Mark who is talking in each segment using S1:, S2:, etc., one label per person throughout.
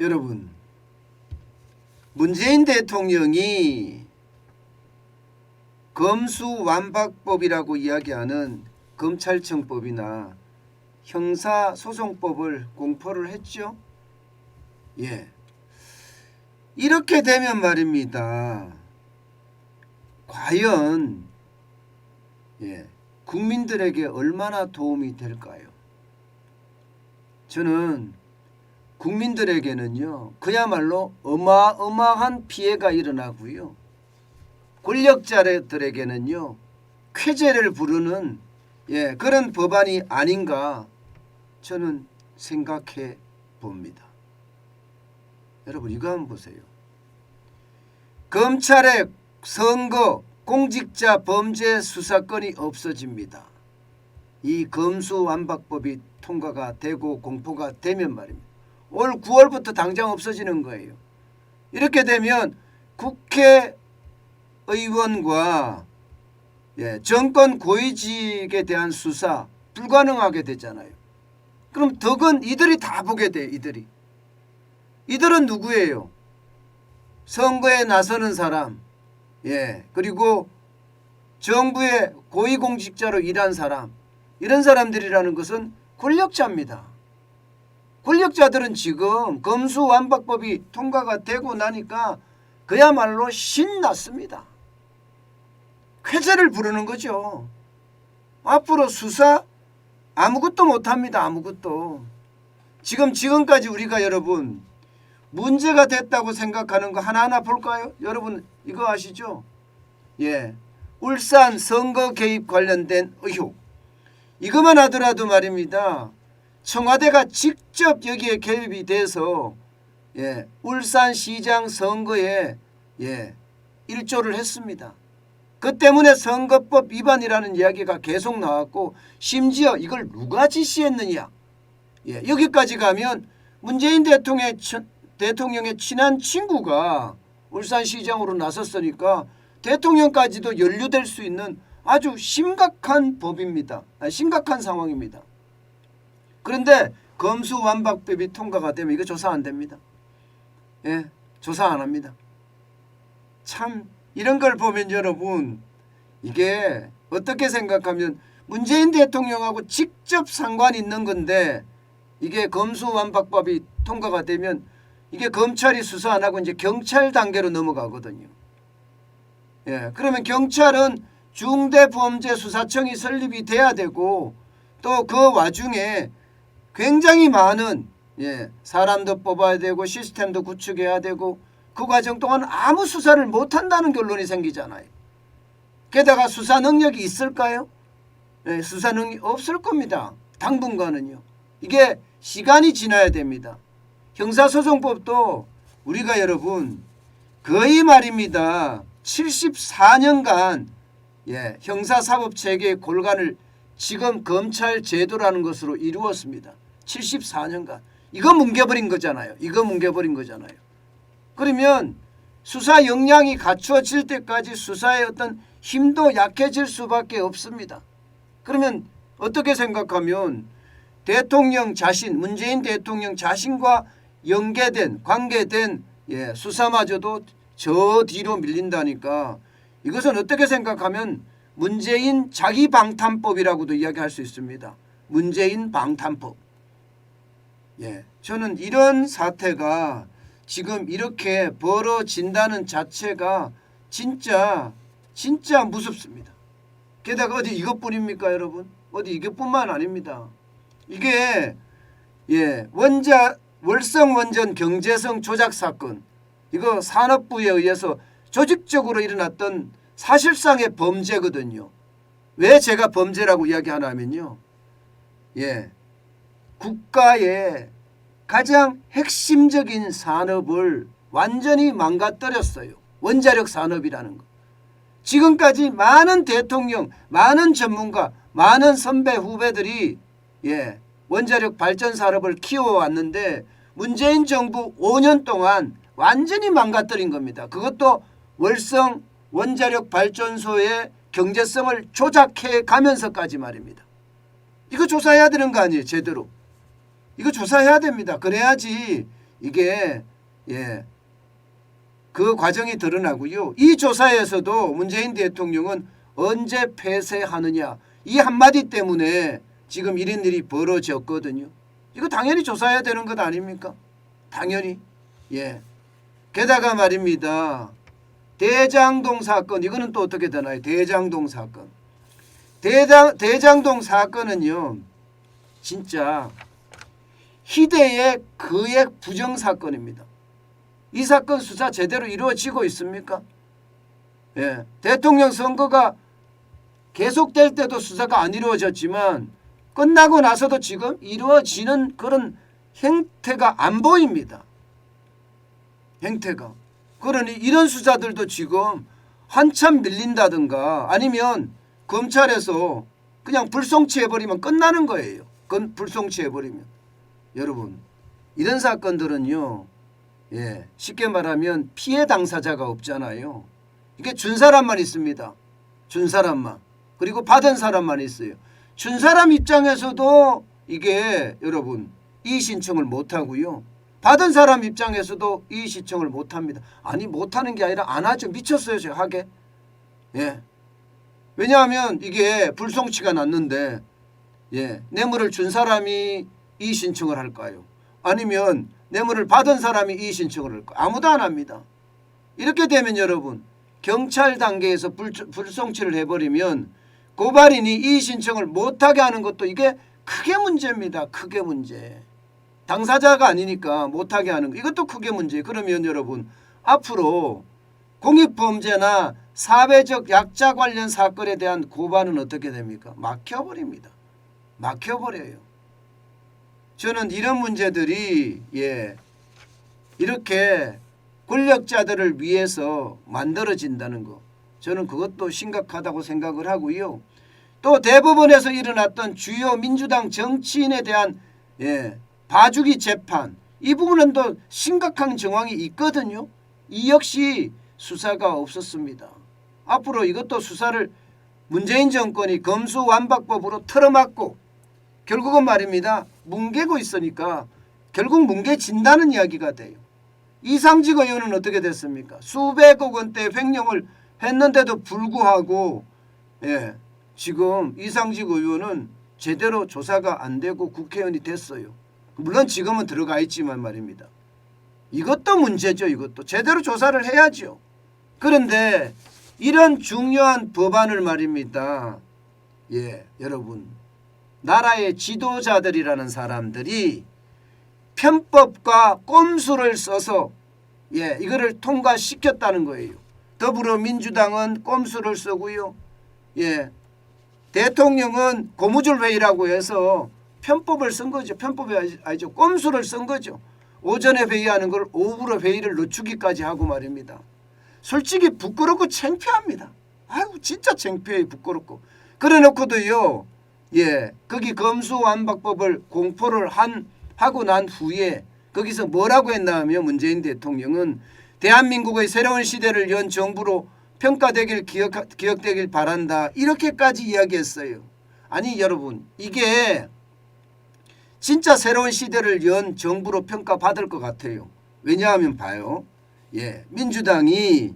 S1: 여러분 문재인 대통령이 검수완박법이라고 이야기하는 검찰청법이나 형사소송법을 공포를 했죠. 예. 이렇게 되면 말입니다. 과연 예, 국민들에게 얼마나 도움이 될까요? 저는 국민들에게는요, 그야말로 어마어마한 피해가 일어나고요. 권력자들에게는요, 쾌재를 부르는 예, 그런 법안이 아닌가 저는 생각해 봅니다. 여러분 이거 한번 보세요. 검찰의 선거 공직자 범죄 수사권이 없어집니다. 이 검수완박법이 통과가 되고 공포가 되면 말입니다. 올 9월부터 당장 없어지는 거예요. 이렇게 되면 국회의원과 예, 정권 고위직에 대한 수사 불가능하게 되잖아요. 그럼 덕은 이들이 다 보게 돼 이들이. 이들은 누구예요? 선거에 나서는 사람, 예, 그리고 정부의 고위공직자로 일한 사람, 이런 사람들이라는 것은 권력자입니다. 권력자들은 지금 검수완박법이 통과가 되고 나니까 그야말로 신났습니다. 쾌재를 부르는 거죠. 앞으로 수사 아무것도 못합니다. 아무것도. 지금 지금까지 우리가 여러분 문제가 됐다고 생각하는 거 하나하나 볼까요? 여러분 이거 아시죠? 예. 울산 선거 개입 관련된 의혹. 이것만 하더라도 말입니다. 청와대가 직접 여기에 개입이 돼서 예, 울산시장 선거에 예, 일조를 했습니다. 그 때문에 선거법 위반이라는 이야기가 계속 나왔고 심지어 이걸 누가 지시했느냐 예, 여기까지 가면 문재인 대통령의, 친- 대통령의 친한 친구가 울산시장으로 나섰으니까 대통령까지도 연루될 수 있는 아주 심각한 법입니다. 아, 심각한 상황입니다. 그런데 검수완박법이 통과가 되면 이거 조사 안 됩니다. 예, 조사 안 합니다. 참 이런 걸 보면 여러분 이게 어떻게 생각하면 문재인 대통령하고 직접 상관 있는 건데 이게 검수완박법이 통과가 되면 이게 검찰이 수사 안 하고 이제 경찰 단계로 넘어가거든요. 예, 그러면 경찰은 중대범죄수사청이 설립이 돼야 되고 또 그 와중에 굉장히 많은 예, 사람도 뽑아야 되고 시스템도 구축해야 되고 그 과정 동안 아무 수사를 못 한다는 결론이 생기잖아요. 게다가 수사 능력이 있을까요? 예, 수사 능력이 없을 겁니다. 당분간은요. 이게 시간이 지나야 됩니다. 형사소송법도 우리가 여러분 거의 말입니다. 74년간 예, 형사사법 체계의 골간을 지금 검찰 제도라는 것으로 이루었습니다. 74년간. 이거 뭉개버린 거잖아요. 이거 뭉개버린 거잖아요. 그러면 수사 역량이 갖추어질 때까지 수사의 어떤 힘도 약해질 수밖에 없습니다. 그러면 어떻게 생각하면 대통령 자신, 문재인 대통령 자신과 연계된 관계된 예, 수사마저도 저 뒤로 밀린다니까 이것은 어떻게 생각하면 문재인 자기 방탄법이라고도 이야기할 수 있습니다. 문재인 방탄법. 예, 저는 이런 사태가 지금 이렇게 벌어진다는 자체가 진짜 진짜 무섭습니다. 게다가 어디 이것뿐입니까, 여러분? 어디 이것뿐만 아닙니다. 이게 예 원자 월성 원전 경제성 조작 사건 이거 산업부에 의해서 조직적으로 일어났던 사실상의 범죄거든요. 왜 제가 범죄라고 이야기하냐면요. 예. 국가의 가장 핵심적인 산업을 완전히 망가뜨렸어요. 원자력 산업이라는 거. 지금까지 많은 대통령, 많은 전문가, 많은 선배 후배들이 예, 원자력 발전 산업을 키워왔는데 문재인 정부 5년 동안 완전히 망가뜨린 겁니다. 그것도 월성 원자력 발전소의 경제성을 조작해 가면서까지 말입니다. 이거 조사해야 되는 거 아니에요, 제대로. 이거 조사해야 됩니다. 그래야지 이게 예. 그 과정이 드러나고요. 이 조사에서도 문재인 대통령은 언제 폐쇄하느냐 이 한마디 때문에 지금 이런 일이 벌어졌거든요. 이거 당연히 조사해야 되는 것 아닙니까? 당연히. 예. 게다가 말입니다. 대장동 사건 이거는 또 어떻게 되나요? 대장동 사건. 대장 대장동 사건은요. 진짜 희대의 거액 부정 사건입니다. 이 사건 수사 제대로 이루어지고 있습니까? 예. 대통령 선거가 계속될 때도 수사가 안 이루어졌지만 끝나고 나서도 지금 이루어지는 그런 행태가 안 보입니다. 행태가. 그러니 이런 수사들도 지금 한참 밀린다든가 아니면 검찰에서 그냥 불송치해버리면 끝나는 거예요. 그건 불송치해버리면. 여러분 이런 사건들은요. 예, 쉽게 말하면 피해 당사자가 없잖아요. 이게 준 사람만 있습니다. 준 사람만. 그리고 받은 사람만 있어요. 준 사람 입장에서도 이게 여러분 이의 신청을 못 하고요. 받은 사람 입장에서도 이의 신청을 못 합니다. 아니 못 하는 게 아니라 안 하죠. 미쳤어요, 저 하게. 예. 왜냐하면 이게 불송치가 났는데 예, 뇌물을 준 사람이 이의 신청을 할까요? 아니면 뇌물을 받은 사람이 이의 신청을 할까요? 아무도 안 합니다. 이렇게 되면 여러분 경찰 단계에서 불, 불송치를 해버리면 고발인이 이의 신청을 못하게 하는 것도 이게 크게 문제입니다. 크게 문제. 당사자가 아니니까 못하게 하는 거 이것도 크게 문제. 그러면 여러분 앞으로 공익범죄나 사회적 약자 관련 사건에 대한 고발은 어떻게 됩니까? 막혀버립니다. 막혀버려요. 저는 이런 문제들이 예 이렇게 권력자들을 위해서 만들어진다는 거 저는 그것도 심각하다고 생각을 하고요. 또 대법원에서 일어났던 주요 민주당 정치인에 대한 예, 봐주기 재판 이 부분은 또 심각한 정황이 있거든요. 이 역시 수사가 없었습니다. 앞으로 이것도 수사를 문재인 정권이 검수완박법으로 틀어막고 결국은 말입니다. 뭉개고 있으니까 결국 뭉개진다는 이야기가 돼요. 이상직 의원은 어떻게 됐습니까? 수백억 원대 횡령을 했는데도 불구하고 예, 지금 이상직 의원은 제대로 조사가 안 되고 국회의원이 됐어요. 물론 지금은 들어가 있지만 말입니다. 이것도 문제죠. 이것도 제대로 조사를 해야죠. 그런데 이런 중요한 법안을 말입니다. 예, 여러분 나라의 지도자들이라는 사람들이 편법과 꼼수를 써서 예, 이거를 통과시켰다는 거예요. 더불어민주당은 꼼수를 쓰고요. 예. 대통령은 고무줄 회의라고 해서 편법을 쓴 거죠. 편법이 아니죠. 꼼수를 쓴 거죠. 오전에 회의하는 걸 오후로 회의를 늦추기까지 하고 말입니다. 솔직히 부끄럽고 창피합니다. 아유 진짜 창피해 부끄럽고. 그래 놓고도요. 예. 거기 검수완박법을 공포를 한 하고 난 후에 거기서 뭐라고 했나 하면 문재인 대통령은 대한민국의 새로운 시대를 연 정부로 평가되길 기억, 기억되길 바란다. 이렇게까지 이야기했어요. 아니 여러분 이게 진짜 새로운 시대를 연 정부로 평가받을 것 같아요. 왜냐하면 봐요. 예, 민주당이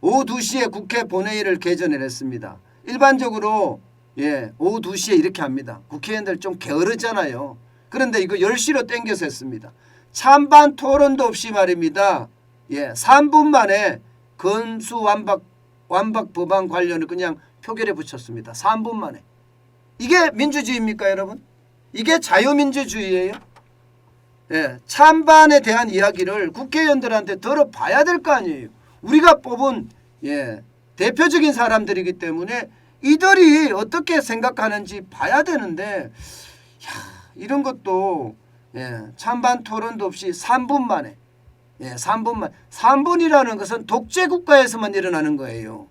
S1: 오후 2시에 국회 본회의를 개전을 했습니다. 일반적으로 예, 오후 2시에 이렇게 합니다. 국회의원들 좀 게으르잖아요. 그런데 이거 10시로 땡겨서 했습니다. 찬반 토론도 없이 말입니다. 예, 3분 만에 건수 완박 완박 법안 관련을 그냥 표결에 붙였습니다. 3분 만에. 이게 민주주의입니까, 여러분? 이게 자유민주주의예요? 예, 찬반에 대한 이야기를 국회의원들한테 들어봐야 될 거 아니에요. 우리가 뽑은 예, 대표적인 사람들이기 때문에 이들이 어떻게 생각하는지 봐야 되는데 야, 이런 것도 예, 찬반 토론도 없이 3분 만에 예, 3분만 3분이라는 것은 독재 국가에서만 일어나는 거예요.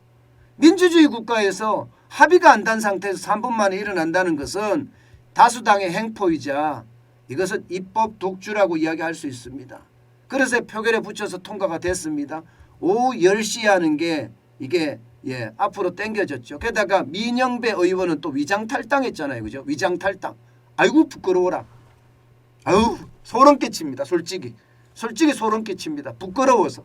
S1: 민주주의 국가에서 합의가 안 단 상태에서 3분 만에 일어난다는 것은 다수당의 행포이자 이것은 입법 독주라고 이야기할 수 있습니다. 그래서 표결에 붙여서 통과가 됐습니다. 오후 10시에 하는 게 이게 예, 앞으로 땡겨졌죠. 게다가 민영배 의원은 또 위장 탈당했잖아요. 그죠? 위장 탈당. 아이고 부끄러워라. 아유 소름 끼칩니다. 솔직히. 솔직히 소름 끼칩니다. 부끄러워서.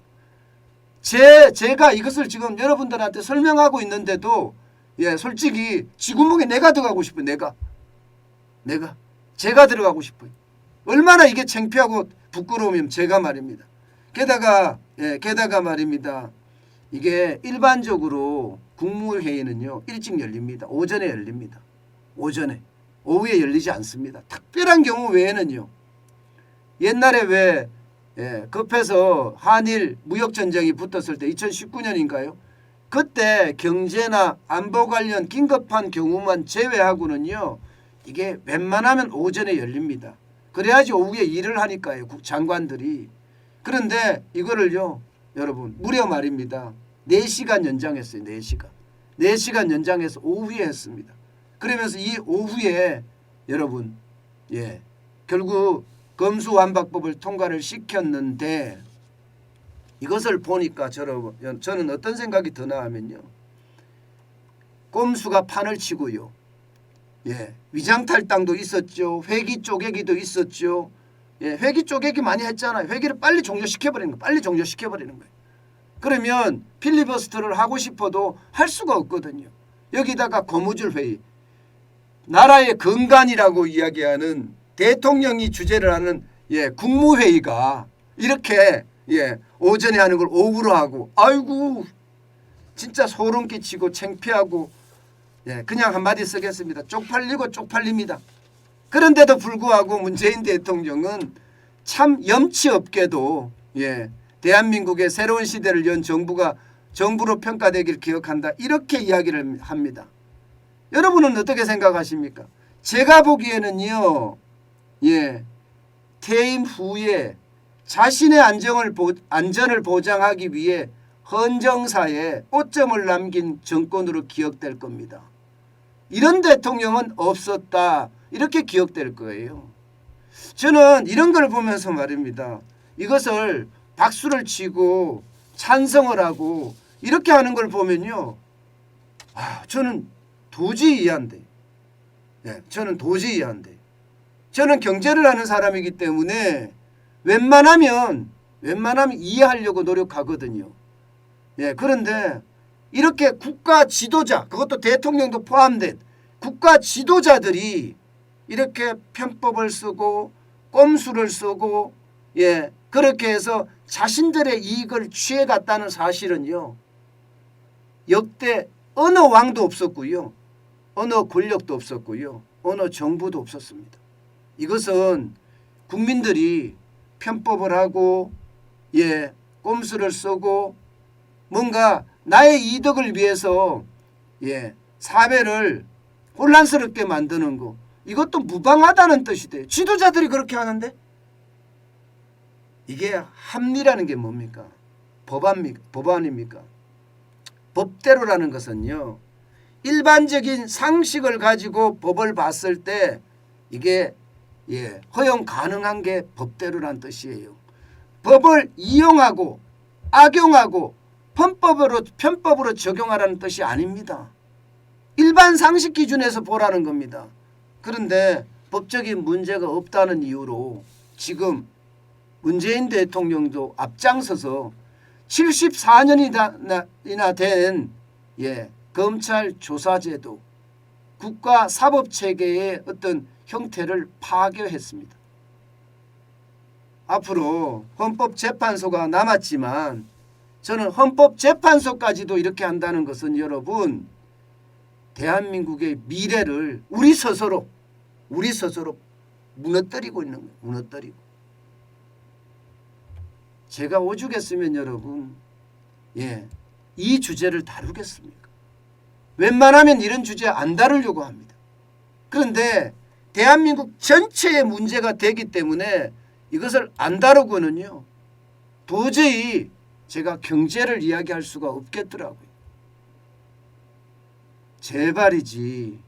S1: 제 제가 이것을 지금 여러분들한테 설명하고 있는데도 예, 솔직히 지구목에 내가 들어가고 싶어요. 내가. 내가 제가 들어가고 싶어요. 얼마나 이게 창피하고 부끄러우면 제가 말입니다. 게다가 예, 게다가 말입니다. 이게 일반적으로 국무회의는요 일찍 열립니다. 오전에 열립니다. 오전에 오후에 열리지 않습니다. 특별한 경우 외에는요. 옛날에 왜 예, 급해서 한일 무역 전쟁이 붙었을 때 2019년인가요? 그때 경제나 안보 관련 긴급한 경우만 제외하고는요. 이게 웬만하면 오전에 열립니다. 그래야지 오후에 일을 하니까요. 국- 장관들이. 그런데 이거를요. 여러분 무려 말입니다. 4시간 연장했어요. 4시간. 4시간 연장해서 오후에 했습니다. 그러면서 이 오후에 여러분 예 결국 검수완박법을 통과를 시켰는데 이것을 보니까 저는 저는 어떤 생각이 드나 하면요. 꼼수가 판을 치고요. 예, 위장탈당도 있었죠. 회기 쪼개기도 있었죠. 예, 회기 쪼개기 많이 했잖아요. 회기를 빨리 종료시켜버리는 거, 빨리 종료시켜버리는 거예요. 그러면 필리버스터를 하고 싶어도 할 수가 없거든요. 여기다가 고무줄 회의, 나라의 근간이라고 이야기하는 대통령이 주재를 하는 예, 국무회의가 이렇게 예, 오전에 하는 걸 오후로 하고 아이고 진짜 소름 끼치고 창피하고 예, 그냥 한마디 쓰겠습니다. 쪽팔리고 쪽팔립니다. 그런데도 불구하고 문재인 대통령은 참 염치 없게도 예, 대한민국의 새로운 시대를 연 정부가 정부로 평가되길 기억한다. 이렇게 이야기를 합니다. 여러분은 어떻게 생각하십니까? 제가 보기에는요. 예. 퇴임 후에 자신의 안정을 보, 안전을 보장하기 위해 헌정사에 오점을 남긴 정권으로 기억될 겁니다. 이런 대통령은 없었다. 이렇게 기억될 거예요. 저는 이런 걸 보면서 말입니다. 이것을 박수를 치고 찬성을 하고 이렇게 하는 걸 보면요. 아, 저는 도저히 이해 안 돼요. 네, 저는 도저히 이해 안 돼요. 저는 경제를 하는 사람이기 때문에 웬만하면 웬만하면 이해하려고 노력하거든요. 예, 그런데 이렇게 국가 지도자, 그것도 대통령도 포함된 국가 지도자들이 이렇게 편법을 쓰고 꼼수를 쓰고 예, 그렇게 해서 자신들의 이익을 취해갔다는 사실은요. 역대 어느 왕도 없었고요. 어느 권력도 없었고요. 어느 정부도 없었습니다. 이것은 국민들이 편법을 하고 예, 꼼수를 쓰고 뭔가 나의 이득을 위해서 예, 사회를 혼란스럽게 만드는 거 이것도 무방하다는 뜻이 돼요. 지도자들이 그렇게 하는데 이게 합리라는 게 뭡니까? 법안입니까? 법안입니까? 법대로라는 것은요. 일반적인 상식을 가지고 법을 봤을 때 이게 예, 허용 가능한 게 법대로란 뜻이에요. 법을 이용하고 악용하고 편법으로 편법으로 적용하라는 뜻이 아닙니다. 일반 상식 기준에서 보라는 겁니다. 그런데 법적인 문제가 없다는 이유로 지금 문재인 대통령도 앞장서서 74년이나 된 예, 검찰 조사제도 국가 사법 체계의 어떤 형태를 파괴했습니다. 앞으로 헌법재판소가 남았지만 저는 헌법재판소까지도 이렇게 한다는 것은 여러분 대한민국의 미래를 우리 스스로 우리 스스로 무너뜨리고 있는 거예요. 무너뜨리고. 제가 오죽했으면 여러분 예, 이 주제를 다루겠습니까? 웬만하면 이런 주제 안 다루려고 합니다. 그런데 대한민국 전체의 문제가 되기 때문에 이것을 안 다루고는요. 도저히 제가 경제를 이야기할 수가 없겠더라고요. 제발이지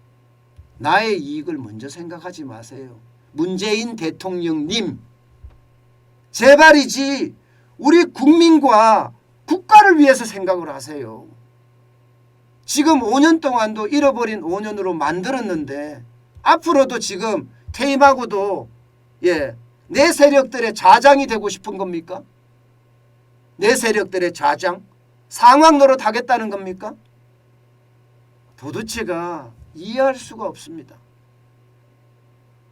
S1: 나의 이익을 먼저 생각하지 마세요. 문재인 대통령님 제발이지 우리 국민과 국가를 위해서 생각을 하세요. 지금 5년 동안도 잃어버린 5년으로 만들었는데 앞으로도 지금 퇴임하고도 예 내 세력들의 좌장이 되고 싶은 겁니까? 내 세력들의 좌장? 상황 노릇 하겠다는 겁니까? 도대체가 이해할 수가 없습니다.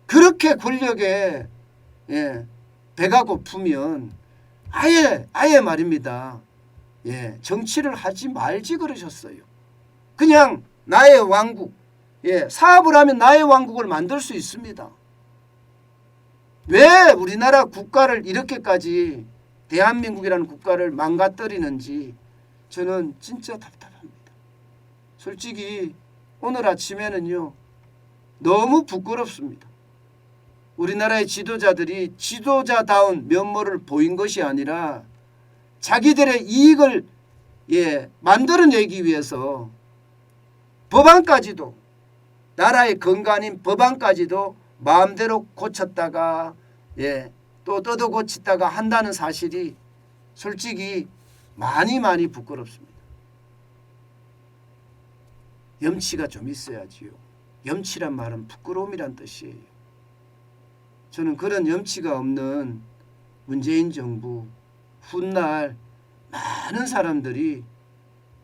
S1: 그렇게 권력에 예, 배가 고프면 아예 아예 말입니다. 예, 정치를 하지 말지 그러셨어요. 그냥 나의 왕국, 예, 사업을 하면 나의 왕국을 만들 수 있습니다. 왜 우리나라 국가를 이렇게까지 대한민국이라는 국가를 망가뜨리는지 저는 진짜 답답합니다. 솔직히 오늘 아침에는요 너무 부끄럽습니다. 우리나라의 지도자들이 지도자다운 면모를 보인 것이 아니라 자기들의 이익을 예, 만들어내기 위해서 법안까지도 나라의 건강인 법안까지도 마음대로 고쳤다가 예, 또 뜯어 고치다가 한다는 사실이 솔직히 많이 많이 부끄럽습니다. 염치가 좀 있어야지요. 염치란 말은 부끄러움이란 뜻이에요. 저는 그런 염치가 없는 문재인 정부 훗날 많은 사람들이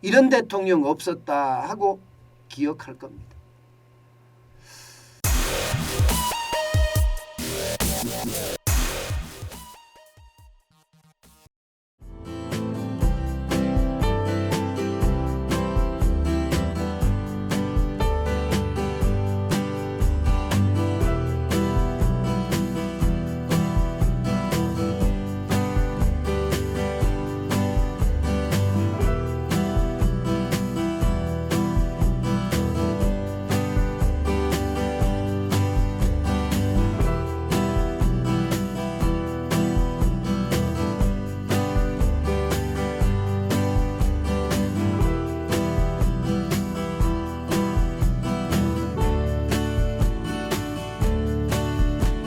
S1: 이런 대통령 없었다 하고 기억할 겁니다.